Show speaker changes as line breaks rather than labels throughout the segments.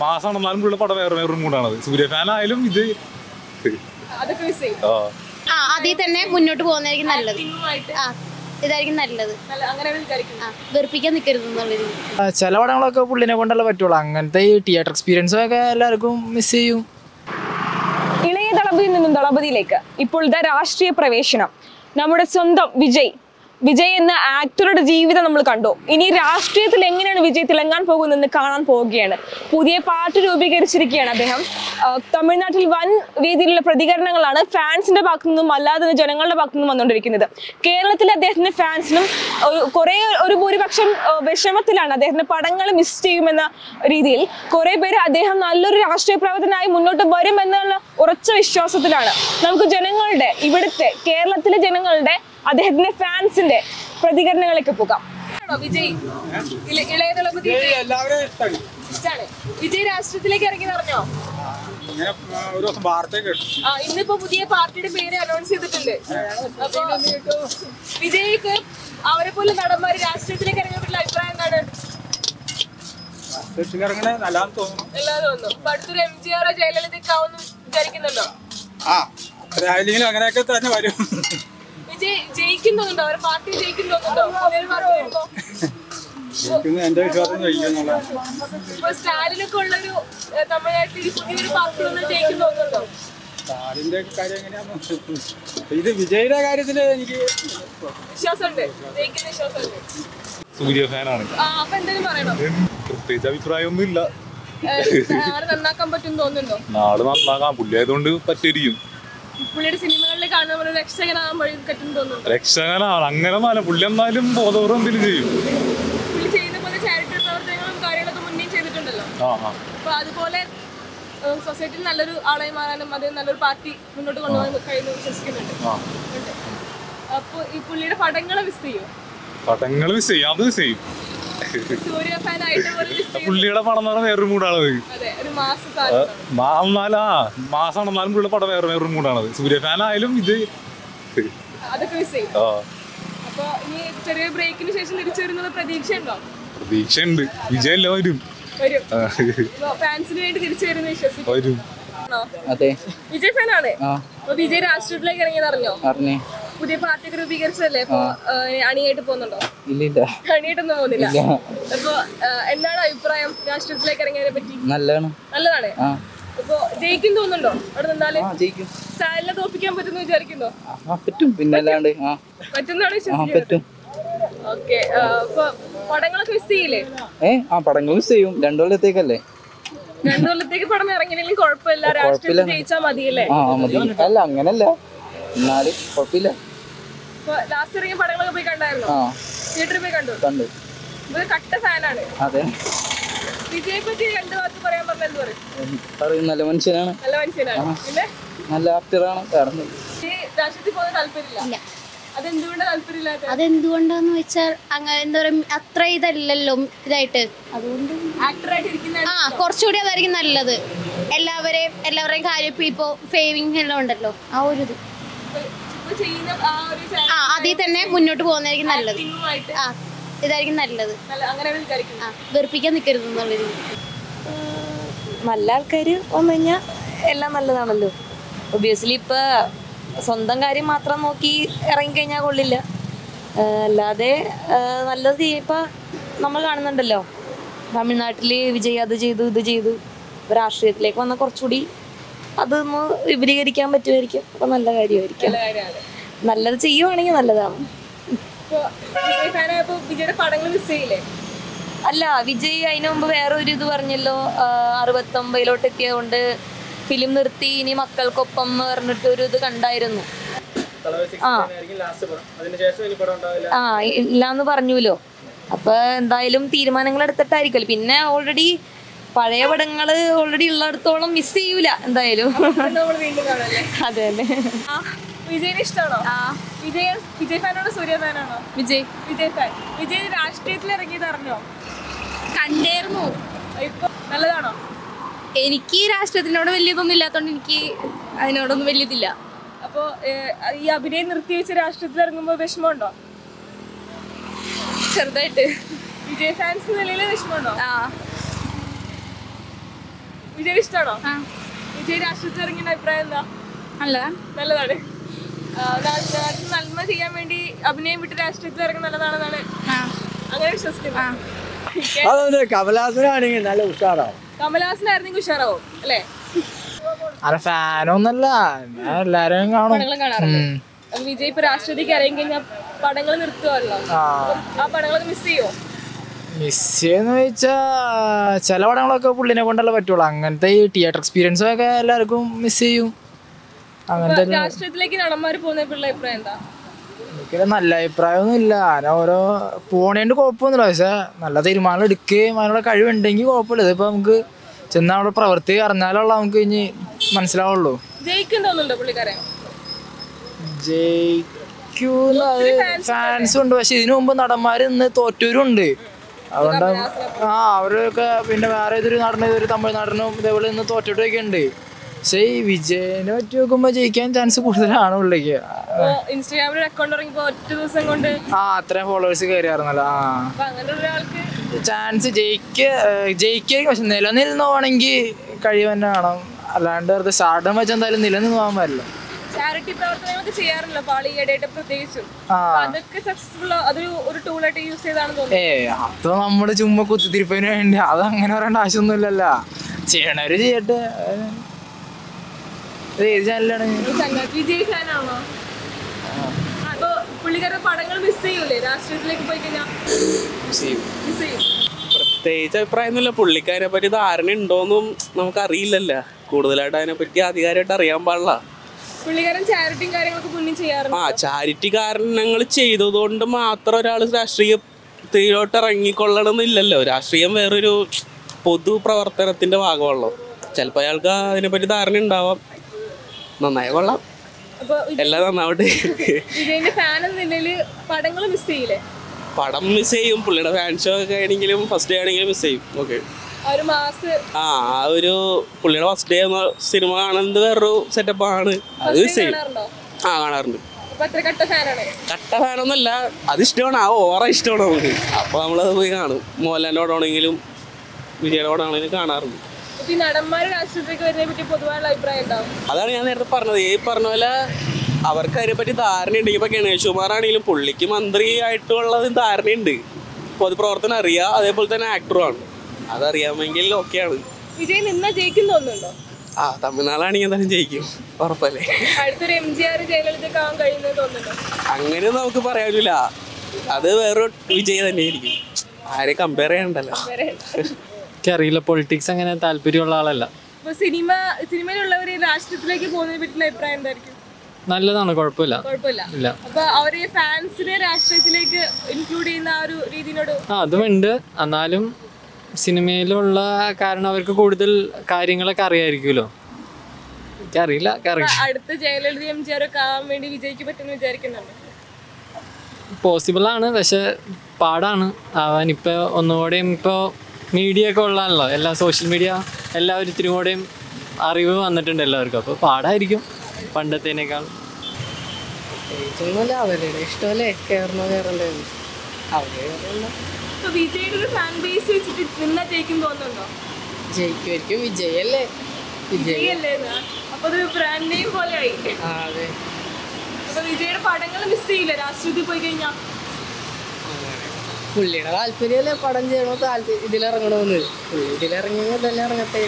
മാസമാണെന്നാലും പുള്ളിയുടെ പടം വേറെ വേറൊരു മൂടാണത് സൂര്യ ഫാൻ ആയാലും ഇത്
അതൊക്കെ മിസ് ചെയ്യും.
ആ.
ആ അതിൽ തന്നെ മുന്നോട്ട് പോകുന്നതായിരിക്കും നല്ലത്. ആ ഇതായിരിക്കും വെറുപ്പിക്കാൻ നിൽക്കരുത്
ചില പടങ്ങളൊക്കെ പുള്ളിനെ കൊണ്ടല്ല പറ്റുള്ളൂ. അങ്ങനത്തെ ഈ തിയേറ്റർ എക്സ്പീരിയൻസും ഒക്കെ എല്ലാവർക്കും മിസ് ചെയ്യും.
ഇളയ ദളപതിയിൽ നിന്നും ദളപതിയിലേക്ക്. ഇപ്പോൾ ഇതാ രാഷ്ട്രീയ പ്രവേശനം. നമ്മുടെ സ്വന്തം വിജയ്. വിജയ് എന്ന ആക്ടറുടെ ജീവിതം നമ്മൾ കണ്ടു. ഇനി രാഷ്ട്രീയത്തിൽ എങ്ങനെയാണ് വിജയ് തിളങ്ങാൻ പോകുന്നതെന്ന് കാണാൻ പോവുകയാണ് പുതിയ പാട്ട് രൂപീകരിച്ചിരിക്കുകയാണ് അദ്ദേഹം. തമിഴ്നാട്ടിൽ വൻ രീതിയിലുള്ള പ്രതികരണങ്ങളാണ് ഫാൻസിന്റെ ഭാഗത്തു നിന്നും അല്ലാതെ ജനങ്ങളുടെ ഭാഗത്തു നിന്നും വന്നുകൊണ്ടിരിക്കുന്നത്. കേരളത്തിൽ അദ്ദേഹത്തിന്റെ ഫാൻസിനും ഒരു കുറെ ഒരു ഭൂരിപക്ഷം വിഷമത്തിലാണ് അദ്ദേഹത്തിന്റെ പടങ്ങൾ മിസ് ചെയ്യുമെന്ന രീതിയിൽ. കുറെ പേര് അദ്ദേഹം നല്ലൊരു രാഷ്ട്രീയ പ്രവർത്തനായി മുന്നോട്ട് വരുമെന്നുള്ള ഉറച്ച വിശ്വാസത്തിലാണ്. നമുക്ക് ജനങ്ങളുടെ ഇവിടുത്തെ കേരളത്തിലെ ജനങ്ങളുടെ അദ്ദേഹത്തിന്റെ ഫാൻസിന്റെ പ്രതികരണങ്ങളൊക്കെ പോകാം. വിജയ്? ഇള- ഇളയ ദളപതി ഇഷ്ടാണ്. വിജയ് രാഷ്ട്രീയത്തിലേക്ക് ഇറങ്ങി പറഞ്ഞോ?
ഒരു ദിവസം വാർത്ത കേട്ടു.
ആ ഇന്നിപ്പോ പുതിയ പാർട്ടിയുടെ പേര് അനൗൺസ് ചെയ്തിട്ടുണ്ട്. അപ്പൊ വിജയ്ക്ക് അവരെ പോലെ നടന്മാര് രാഷ്ട്രീയത്തിലേക്ക് ഇറങ്ങിയപ്പോഴുള്ള അഭിപ്രായം എന്താണ്?
ഇറങ്ങണേ നല്ലതാന്ന് തോന്നുന്നു.
എല്ലാവരും തോന്നുന്നു. അപ്പൊ അടുത്തൊരു എം ജി ആറോ ജയലളിതക്കാവെന്ന് വിചാരിക്കുന്നുണ്ടോ?
ആ രാവിലെങ്കിലും അങ്ങനെയൊക്കെ തന്നെ വരും.
ജയിക്കും തോന്നുന്നുണ്ടോ അവരെ പാർട്ടി ജയിക്കും തോന്നുന്നുണ്ടോ
എന്റെ വിശ്വാസം കഴിക്കുന്നുള്ള
ഇപ്പൊ സ്റ്റാലിനൊക്കെ ഉള്ളൊരു ഏഹ്, തമിഴ്നാട്ടിൽ ഈ പുതിയൊരു പാർട്ടി വന്ന് ജയിക്കും തോന്നുന്നുണ്ടോ?
സ്റ്റാലിന്റെ കാര്യം എങ്ങനെയാന്ന് ഇത് വിജയുടെ കാര്യത്തിൽ എനിക്ക്
വിശ്വാസമുണ്ട്.
സൂര്യ ഫാനാണ്. പ്രത്യേകിച്ച് അഭിപ്രായമൊന്നും ഇല്ല
ആരെ നന്നാക്കാൻ പറ്റും തോന്നുന്നുണ്ടോ?
നാട് നന്നാകാം. പുള്ളിയായതുകൊണ്ട് പറ്റിയിരിക്കും.
പുള്ളിയുടെ സിനിമകളിൽ കാണുന്ന പോലെ രക്ഷകനാകാൻ വഴി പറ്റും തോന്നുന്നുണ്ടോ?
രക്ഷകനാണ്. അങ്ങനെ പുള്ളി എന്നാലും ബോധപൂർവം എന്തെങ്കിലും ചെയ്യും?
പുള്ളി ചെയ്യുന്ന പോലെ ചാരിറ്റി പ്രവർത്തനങ്ങളും കാര്യങ്ങളൊക്കെ മുന്നേ ചെയ്തിട്ടുണ്ടല്ലോ. അപ്പൊ അതുപോലെ സൊസൈറ്റിയിൽ നല്ലൊരു ആളായി മാറാനും അത് നല്ലൊരു പാർട്ടി മുന്നോട്ട് കൊണ്ടുപോകാൻ കഴിയുന്നു വിശ്വസിക്കുന്നുണ്ട്. അപ്പൊ ഈ പുള്ളിയുടെ പടങ്ങളെ മിസ് ചെയ്യും?
പടങ്ങൾ മിസ് ചെയ്യും. അത് മിസ് ചെയ്യും. പുള്ളിയുടെ പടം എന്ന് പറഞ്ഞാൽ വേറൊരു മൂടാണത് എന്നാലാ മാസമാണെന്നാലും പുള്ളിയുടെ പടം വേറെ വേറൊരു മൂടാണത് സൂര്യ ഫാൻ ആയാലും ഇത്
ചെറിയ ബ്രേക്കിന് ശേഷം തിരിച്ചു വരുന്നത് പ്രതീക്ഷയുണ്ടോ?
പ്രതീക്ഷയുണ്ട്. വിജയല്ല വരും.
ഫാൻസിന് വേണ്ടി തിരിച്ചു വരുന്ന വിശ്വസിക്കും വിജയ് ഫാനാണ് വിജയ് രാഷ്ട്രീയത്തിലേക്ക് ഇറങ്ങിയത് അറിഞ്ഞോ?
അറിഞ്ഞേ.
പുതിയ പാർട്ടിയൊക്കെ രൂപീകരിച്ചതല്ലേ? അപ്പൊ അണിയായിട്ട് പോകുന്നുണ്ടോ? അണിയായിട്ടൊന്നും പോകുന്നില്ല. അപ്പൊ എന്താണ് അഭിപ്രായം രാഷ്ട്രീയത്തിലേക്ക് ഇറങ്ങിയതിനെ പറ്റി?
നല്ലതാണ്.
നല്ലതാണ്?
ആ.
അപ്പൊ ജയിക്കും തോന്നുന്നുണ്ടോ? അവിടെ നിന്നാൽ?
ആ ജയിക്കും.
സ്റ്റാലിനെ തോപ്പിക്കാൻ പറ്റുമെന്ന് വിചാരിക്കുന്നോ?
ആ പറ്റും. പിന്നെ
പറ്റുന്നാണ് വിശ്വസിക്കുന്നത്. പടങ്ങളൊക്കെ മിസ് ചെയ്യില്ലേ?
ഏ ആ പടങ്ങൾ മിസ് ചെയ്യും. രണ്ടു കൊല്ലത്തേക്കല്ലേ.
രണ്ടു കൊല്ലത്തേക്ക് പടം ഇറങ്ങിയില്ലെങ്കിൽ കുഴപ്പമില്ല. രാഷ്ട്രീയത്തിൽ ജയിച്ചാൽ മതിയല്ലേ?
ആ ആ, അല്ല അങ്ങനല്ല. എന്നാലും കുഴപ്പമില്ല.
ലാസ്റ്റ് ഇറങ്ങിയ പടങ്ങളൊക്കെ പോയി കണ്ടായിരുന്നു?
ആ.
തിയേറ്ററിൽ പോയി കണ്ടു? കട്ട ഫാനാണ്.
അതെ.
വിജയെ പറ്റി രണ്ടു വാക്ക് പറയാൻ പറഞ്ഞ എന്ത് പറയും?
പറയും നല്ല മനുഷ്യനാണ്.
നല്ല മനുഷ്യനാണ്. പിന്നെ?
നല്ല ആക്ടറാണ് കാരണം
രാഷ്ട്രീയത്തിൽ താല്പര്യമില്ല?
അതെന്തുകൊണ്ടാന്ന് വെച്ചാൽ അങ്ങനെ എന്താ പറയാ അത്ര ഇതല്ലല്ലോ ഇതായിട്ട്. അതുകൊണ്ട്
ആക്ടറായിട്ട് ഇരിക്കുന്ന
ആ കുറച്ചുകൂടി അതായിരിക്കും നല്ലത്. എല്ലാവരെയും എല്ലാവരുടെയും കാര്യം ഇപ്പൊ ഫേവിങ് എല്ലാം ഉണ്ടല്ലോ ആ ഒരു ഇത്.
ചെയ്യുന്ന ആ ഒരു
ആ അതിൽ തന്നെ മുന്നോട്ട് പോകുന്നതായിരിക്കും നല്ലത്. ആ ഇതായിരിക്കും നല്ലത്.
നല്ല അങ്ങനെ വിചാരിക്കുന്നു.
ആ വെറുപ്പിക്കാൻ നിൽക്കരുത് എന്നുള്ള രീതി
നല്ല ആൾക്കാർ വന്നു കഴിഞ്ഞാൽ എല്ലാം നല്ലതാണല്ലോ. ഒബിയസ്ലി ഇപ്പൊ സ്വന്തം കാര്യം മാത്രം നോക്കി ഇറങ്ങിക്കഴിഞ്ഞാൽ കൊള്ളില്ല. അല്ലാതെ നല്ലത് ഇപ്പൊ നമ്മൾ കാണുന്നുണ്ടല്ലോ. തമിഴ്നാട്ടിൽ വിജയ് അത് ചെയ്തു ഇത് ചെയ്തു. രാഷ്ട്രീയത്തിലേക്ക് വന്ന കുറച്ചുകൂടി അതൊന്ന് വിപുലീകരിക്കാൻ പറ്റുമായിരിക്കും. അപ്പൊ നല്ല കാര്യമായിരിക്കും. നല്ലത് ചെയ്യുവാണെങ്കിൽ നല്ലതാണ്. അല്ല വിജയ് അതിനു മുമ്പ് വേറെ ഒരു ഇത് പറഞ്ഞല്ലോ അറുപത്തൊമ്പതിലോട്ട് എത്തിയതുകൊണ്ട് ഫിലിം നിർത്തി ഇനി മക്കൾക്കൊപ്പം എന്ന് പറഞ്ഞിട്ട് ഒരു ഇത് കണ്ടായിരുന്നു. ആ. ആ ഇല്ലാന്ന് പറഞ്ഞുല്ലോ. അപ്പൊ എന്തായാലും തീരുമാനങ്ങൾ എടുത്തിട്ടായിരിക്കും പിന്നെ ഓൾറെഡി പഴയ പടങ്ങൾ ഓൾറെഡി ഉള്ളിടത്തോളം മിസ് ചെയ്യൂല എന്തായാലും. അതെ
അല്ലെ വിജയിനെ ഇഷ്ടമാണോ വിജയ് വിജയ് ഫാനാണോ സൂര്യ ഫാനാണോ
വിജയ്.
വിജയ് ഫാൻ. വിജയ് രാഷ്ട്രീയത്തിൽ ഇറങ്ങിയത് അറിഞ്ഞോ
കണ്ടേർന്നു.
ഇപ്പൊ നല്ലതാണോ?
എനിക്ക് രാഷ്ട്രീയത്തിനോട് വലിയതൊന്നും ഇല്ലാത്തോണ്ട് ഇല്ലാത്തതുകൊണ്ട് എനിക്ക് അതിനോടൊന്നും വലിയതില്ല.
അപ്പൊ അപ്പോ ഈ അഭിനയം നിർത്തി വെച്ച് രാഷ്ട്രീയത്തിൽ ഇറങ്ങുമ്പോൾ വിഷമമുണ്ടോ?
ചെറുതായിട്ട്.
വിജയ് ഫാൻസ് നിലയിൽ വിഷമമുണ്ടോ?
ആ.
വിജയ് ഇഷ്ടമാണോ? വിജയ് രാഷ്ട്രീയത്തിൽ ഇറങ്ങിയ അഭിപ്രായം എന്താ?
നല്ലതാണ്.
നല്ലതാണ് നന്മ ചെയ്യാൻ വേണ്ടി അഭിനയം വിട്ട് രാഷ്ട്രീയത്തിൽ ഇറങ്ങുന്നത് നല്ലതാണെന്നാണ് അങ്ങനെ വിശ്വസിക്കുന്നത്.
അതെ കമലാസനാണെങ്കിൽ നല്ല ഉഷാറാവും.
കമലഹാസനായിരുന്നെങ്കിൽ ഉഷാറാവും അല്ലേ?
അല്ല ഫാനൊന്നല്ല ഞാൻ എല്ലാരും കാണും.
വിജയ് ഇപ്പൊ രാഷ്ട്രീയത്തിലേക്ക് ഇറങ്ങി കഴിഞ്ഞാൽ പടങ്ങൾ നിർത്തുമല്ലോ
ആ.
ആ പടങ്ങളൊക്കെ മിസ് ചെയ്യോ
മിസ് ചെയ്യുന്ന വെച്ചാ ചില പടങ്ങളൊക്കെ പുള്ളിനെ കൊണ്ടല്ലേ പറ്റുള്ളൂ. അങ്ങനത്തെ ഈ തിയേറ്റർ എക്സ്പീരിയൻസും ഒക്കെ എല്ലാവർക്കും മിസ് ചെയ്യും. അങ്ങനത്തെ
എനിക്ക് രാഷ്ട്രീയത്തിലേക്ക് പോകുന്ന പിള്ള അഭിപ്രായം എന്താ?
എനിക്കൊരു നല്ല അഭിപ്രായമൊന്നും ഇല്ല ഞാൻ ഓരോ പോണേണ്ട് കുഴപ്പമൊന്നുമില്ല. പക്ഷെ നല്ല തീരുമാനം എടുക്കുകയും അതിനുള്ള കഴിവുണ്ടെങ്കിൽ കുഴപ്പമില്ല. ഇതിപ്പോ നമുക്ക് ചെന്ന അവിടെ പ്രവൃത്തി അറിഞ്ഞാലുള്ള നമുക്ക് ഇനി മനസ്സിലാവുള്ളൂ. ജയിക്കൂന്ന് ഫാൻസ് ഉണ്ട്. പക്ഷെ ഇതിനു മുമ്പ് നടന്മാർ ഇന്ന് തോറ്റവരുണ്ട്. അതുകൊണ്ട് ആ അവരൊക്കെ പിന്നെ വേറെ ഏതൊരു നടനും ഏതൊരു തമിഴ്നാടിനും ഇതേപോലെ ഇന്ന് തോറ്റിട്ടൊക്കെ ഉണ്ട്. പക്ഷെ ഈ വിജയനെ പറ്റി നോക്കുമ്പോ ജയിക്കാൻ ചാൻസ് കൂടുതലാണ് പുള്ളിക്ക്.
ഇൻസ്റ്റാഗ്രാമിൽ അക്കൗണ്ട് ഇറങ്ങിയപ്പോ ഒറ്റ ദിവസം കൊണ്ട്
ആ അത്രയും ഫോളോവേഴ്സ് കയറിയായിരുന്നല്ലോ ആ. ചാൻസ് ജയിക്ക ജയിക്കായിരിക്കും പക്ഷെ നിലനിൽന്നോണെങ്കിൽ കഴിവ് തന്നെ വേണം. അല്ലാണ്ട് വെറുതെ സ്റ്റാർഡം വെച്ച് എന്തായാലും നിലനിന്ന് പോകാൻ പറ്റില്ല
ചാരിറ്റി പ്രവർത്തനങ്ങളൊക്കെ ചെയ്യാറില്ല. പാളി ഈയിടെയായിട്ട് പ്രത്യേകിച്ചും. അതൊക്കെ സക്സസ്ഫുൾ അതൊരു ഒരു ടൂളായിട്ട് യൂസ് ചെയ്താണെന്ന് തോന്നുന്നത്
ഏ അത് നമ്മുടെ ചുമ്മാ കുത്തിത്തിരിപ്പിന് വേണ്ടി. അത് അങ്ങനെ പറയേണ്ട ആവശ്യമൊന്നുമില്ലല്ല. ചെയ്യണവര് ചെയ്യട്ടെ. ഏത് ചാനലാണ്
വിജയ് ഫാനാണോ അപ്പൊ പുള്ളിക്കാരുടെ പടങ്ങൾ മിസ് ചെയ്യൂലേ? രാഷ്ട്രീയത്തിലേക്ക് പോയി കഴിഞ്ഞാൽ മിസ് ചെയ്യും.
പ്രത്യേകിച്ച് അഭിപ്രായമൊന്നുമില്ല. പുള്ളിക്കാരെ പറ്റി ധാരണ ഉണ്ടോന്നും നമുക്ക് അറിയില്ലല്ലോ കൂടുതലായിട്ട് അതിനെ പറ്റി അധികാരമായിട്ട് അറിയാൻ പാടില്ല.
പുള്ളിക്കാരൻ ചാരിറ്റിയും കാര്യങ്ങളൊക്കെ പുണ്യം ചെയ്യാറുണ്ട്?
ആ ചാരിറ്റി കാരണങ്ങൾ ചെയ്തതുകൊണ്ട് മാത്രം ഒരാൾ രാഷ്ട്രീയത്തിലോട്ട് ഇറങ്ങിക്കൊള്ളണമെന്നില്ലല്ലോ. രാഷ്ട്രീയം വേറൊരു പൊതു പ്രവർത്തനത്തിന്റെ ഭാഗമാണല്ലോ. ചിലപ്പോൾ അയാൾക്ക് അതിനെപ്പറ്റി ധാരണ ഉണ്ടാവാം. നന്നായി കൊള്ളാം. എല്ലാം നന്നാവട്ടെ. പടം മിസ് ചെയ്യും. പുള്ളിയുടെ ഫാൻ ഷോ ഒക്കെ ആണെങ്കിലും ഫസ്റ്റ് ഡേ ആണെങ്കിലും മിസ് ചെയ്യും. ഓക്കെ
ആ ഒരു
പുള്ളിയുടെ ഫസ്റ്റ് ഡേ സിനിമ കാണുന്നത് വേറൊരു സെറ്റപ്പ് ആണ്. അത് മിസ് ആ കാണാറുണ്ട്.
കട്ട
ഫാനൊന്നുമല്ല അത് ഇഷ്ടമാണ് ആ ഓറ ഇഷ്ടമാണ് നമുക്ക്. അപ്പൊ നമ്മളത് പോയി കാണും. വിജയുടെ കാണാറുണ്ട്.
നടന്മാര് രാഷ്ട്രീയത്തിലേക്ക് വരുന്നതിനെ പറ്റി പൊതുവായുള്ള അഭിപ്രായം ഉണ്ടാവും
അതാണ് ഞാൻ നേരത്തെ പറഞ്ഞത്. ഈ പറഞ്ഞ പോലെ അവർക്ക് അതിനെപ്പറ്റി ധാരണ ഉണ്ടെങ്കിൽ ഇപ്പൊ ഗണേഷ് കുമാർ ആണെങ്കിലും പുള്ളിക്ക് മന്ത്രി ആയിട്ടുള്ളത് ധാരണയുണ്ട് പൊതുപ്രവർത്തനം അറിയാം. അതേപോലെ തന്നെ ആക്ടറുമാണ് അതറിയാമെങ്കിൽ ഓക്കെയാണ്.
വിജയ് നിന്നാ ജയിക്കും തോന്നുന്നുണ്ടോ?
ആ തമിഴ്നാടാണെങ്കിൽ എന്തായാലും ജയിക്കും. ഉറപ്പല്ലേ?
അടുത്തൊരു എം ജി ആർ ജയലളിതയൊക്കെ ആവാൻ കഴിയുന്നത് തോന്നുന്നുണ്ടോ?
അങ്ങനെ നമുക്ക് പറയാനില്ല. അത് വേറൊരു വിജയ് തന്നെയായിരിക്കും. ആരെ കമ്പയർ ചെയ്യണ്ടല്ലോ?
വേറെ
എനിക്കറിയില്ല പൊളിറ്റിക്സ് അങ്ങനെ താല്പര്യമുള്ള ആളല്ല.
ഇപ്പൊ സിനിമ സിനിമയിലുള്ളവര് രാഷ്ട്രീയത്തിലേക്ക് പോകുന്നതിനെ പറ്റിയുള്ള അഭിപ്രായം എന്തായിരിക്കും?
നല്ലതാണ് കുഴപ്പമില്ല.
കുഴപ്പമില്ല.
ഇല്ല.
അപ്പൊ അവർ ഫാൻസിനെ രാഷ്ട്രീയത്തിലേക്ക് ഇൻക്ലൂഡ് ചെയ്യുന്ന ആ ഒരു രീതിയിലോട്
അതും ഉണ്ട്. എന്നാലും സിനിമയിലുള്ള കാരണം അവർക്ക് കൂടുതൽ കാര്യങ്ങളൊക്കെ അറിയായിരിക്കുമല്ലോ. എനിക്കറിയില്ല
അടുത്ത ജയലളിത എം ജി ആവാൻ വേണ്ടി വിജയിക്ക് പറ്റുമെന്ന് വിചാരിക്കുന്നുണ്ട്?
പോസിബിൾ ആണ് പക്ഷെ പാടാണ്. ആവാൻ ഇപ്പോൾ ഒന്നുകൂടെയും ഇപ്പോൾ മീഡിയ ഒക്കെ ഉള്ളതാണല്ലോ. എല്ലാ സോഷ്യൽ മീഡിയ എല്ലാവരും ഇത്തിരി കൂടെയും അറിവ് വന്നിട്ടുണ്ട് എല്ലാവർക്കും. അപ്പോൾ പാടായിരിക്കും പണ്ടത്തേനേക്കാൾ.
അവരുടെ ഇഷ്ടമല്ലേ? കയറണോ കയറണ്ടേന്ന് അവർ കയറണ്ട
അപ്പൊ വിജയുടെ ഒരു ഫാൻ ബേസ് വെച്ചിട്ട് നിന്നാ ജയിക്കും തോന്നുന്നുണ്ടോ?
ജയിക്കുമായിരിക്കും. വിജയല്ലേ? വിജയ്.
വിജയല്ലേ എന്ന്? അപ്പൊ അതൊരു ബ്രാൻഡ് നെയിം പോലെ ആയി.
ആ അതെ.
അപ്പൊ വിജയുടെ പടങ്ങൾ മിസ് ചെയ്യില്ല? രാഷ്ട്രീയത്തിൽ പോയി കഴിഞ്ഞാൽ
പുള്ളിയുടെ താല്പര്യമല്ലേ പടം ചെയ്യണോ? താല്പര്യം ഇതിലിറങ്ങണമെന്ന് പുള്ളി ഇതിലിറങ്ങിയെങ്കിൽ തന്നെ ഇറങ്ങട്ടെ.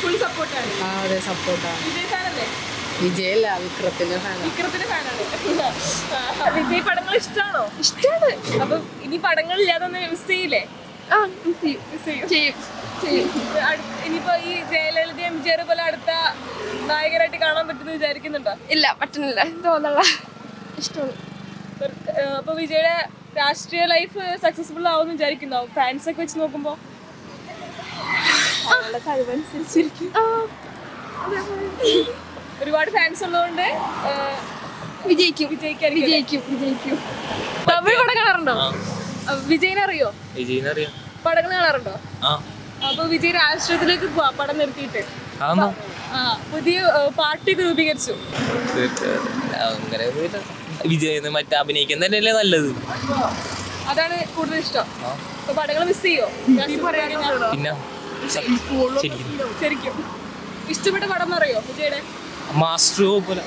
ഫുൾ സപ്പോർട്ടാണ്
ആ അതെ സപ്പോർട്ടാണ്
വിജയ് ഫാനല്ലേ
വിജയല്ല വിക്രത്തിന്റെ
വിക്രത്തിന്റെ ഫാനാണ് വിജയ് പടങ്ങൾ ഇഷ്ടമാണോ ഇഷ്ടമാണ് അപ്പൊ ഇനി പടങ്ങൾ ഇല്ലാതെ മിസ് ചെയ്യില്ലേ? ആ മിസ് ചെയ്യും. ചെയ്യും. ഇനിയിപ്പോ ഈ ജയലളിത എം ജി ആർ പോലെ അടുത്ത നായകരായിട്ട് കാണാൻ പറ്റുമെന്ന് വിചാരിക്കുന്നുണ്ടോ?
ഇല്ല പറ്റുന്നില്ല. തോന്നല്ല ഇഷ്ടമാണ്.
അപ്പൊ വിജയുടെ രാഷ്ട്രീയ ലൈഫ് സക്സസ്ഫുൾ ആവുമെന്ന് വിചാരിക്കുന്നോ? ഫാൻസ് ഒക്കെ വെച്ച് നോക്കുമ്പോ? കഴിവനുസരിച്ചിരിക്കും. ഒരുപാട് ഫാൻസ് ഉള്ളതുകൊണ്ട്
വിജയിക്കും? വിജയിക്കും വിജയിക്കും.
തമിഴ് പടം കാണാറുണ്ടോ? വിജയിനെ അറിയോ?
വിജയിനറിയാം
പടങ്ങൾ കാണാറുണ്ടോ?
ആ.
അപ്പൊ വിജയ് രാഷ്ട്രീയത്തിലേക്ക് പോവാ പടം നിർത്തിയിട്ട്. പുതിയ പാർട്ടി രൂപീകരിച്ചു.
അങ്ങനെ വിജയ് മറ്റേ അഭിനയിക്കുന്നതല്ലേ നല്ലത്.
അതാണ് കൂടുതൽ ഇഷ്ടം. പടങ്ങൾ മിസ് ചെയ്യോ?
പിന്നെ
ശരിക്കും. ഇഷ്ടപ്പെട്ട പടം പറയോ വിജയുടെ?
മാസ്റ്റർ പോലെ